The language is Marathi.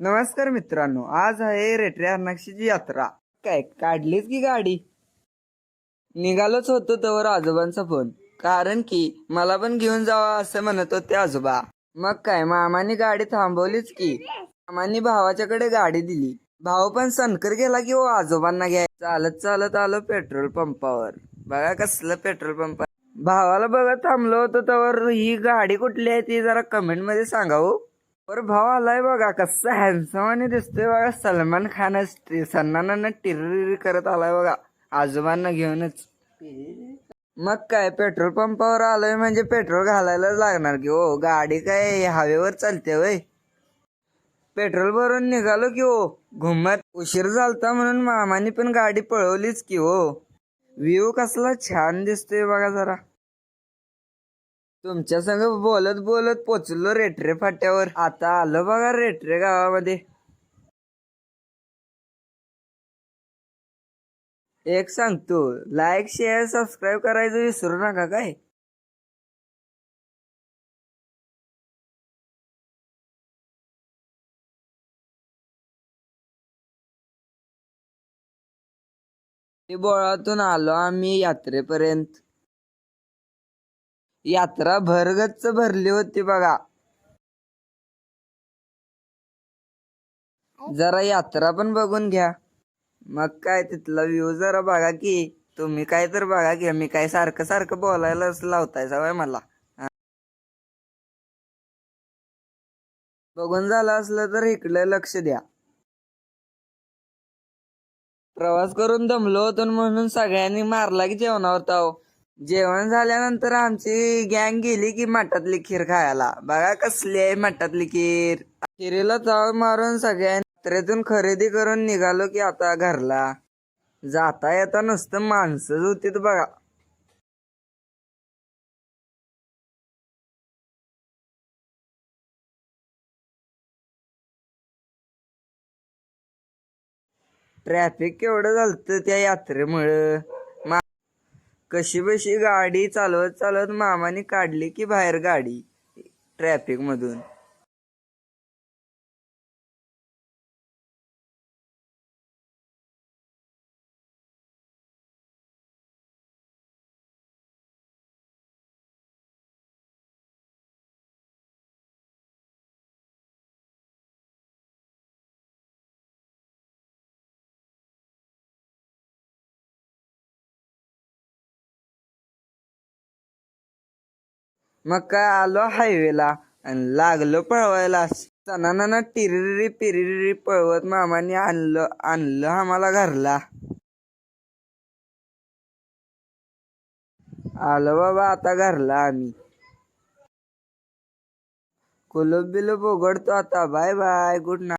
नमस्कार मित्रांनो आज आहे रेटरे हरणाक्षीची यात्रा. काय काढलीच की गाडी? निघालोच होतो तवर आजोबांचा फोन. कारण की मला पण घेऊन जावा असं म्हणत होते आजोबा. मग काय मामाने गाडी थांबवलीच की. मामाने भावाच्याकडे गाडी दिली. भाऊ पण सनकर गेला की हो आजोबांना घ्याय चालत चालत आलो पेट्रोल पंपावर. बघा कसलं पेट्रोल पंप भावाला बघत थांबलो होतो तर ही गाडी कुठली आहे ती जरा कमेंटमध्ये हो. सांगा हो भाव आलाय बघा कसं हॅन्सम आणि दिसतोय बघा सलमान खान सन्नानानं टिररी करत आलाय बघा आजोबांना घेऊनच. मग काय पेट्रोल पंपावर आलोय म्हणजे पेट्रोल घालायलाच लागणार की हो गाडी काय हवेवर चालते वय पेट्रोल भरून निघालो की हो घुमत उशीर झालता म्हणून मामानी पण गाडी पळवलीच की हो. व्ह्यू कसला छान दिसतोय बघा जरा. तुमच्या संग बोलत बोलत पोचलो रेटरे फाट्यावर. आता आलो बघा रेटरे गावामध्ये. एक सांगतो लाईक शेअर सबस्क्राईब करायचं विसरू नका काय? बोळातून आलो आम्ही यात्रेपर्यंत. यात्रा भरगच्च भरली होती बघा. जरा यात्रा पण बघून घ्या. मग काय तिथला व्ह्यू जरा बघा की तुम्ही काय तर बघा की मी काय सारखं सारखं बोलायलाच लावताय सवय मला. बघून झालं असलं तर इकडे लक्ष द्या. प्रवास करून दमलो होतो म्हणून सगळ्यांनी मारला की जेवणावर ताव. जेवण झाल्यानंतर आमची गँग गेली की मठातली खीर खायला. बघा कसली आहे मठातली खीर. खिरीला चाव मारून सगळ्यांनी यात्रेतून खरेदी करून निघालो की आता घरला. जाता येता नुसतं माणसंच होती बघा. ट्रॅफिक केवढं झालतं त्या यात्रेमुळं? कशी बशी गाडी चालवत चालवत मामाने काढली की बाहेर गाडी ट्रॅफिक मग काय आलो हायवेला आणि लागलो पळवायला. सणाना टिरिरी पिरिरी पळवत मामाने आणलं आणलं आम्हाला घरला. आलो बाबा आता घरला आम्ही. कुलूप बिलूप उघडतो आता. Bye bye. Good night.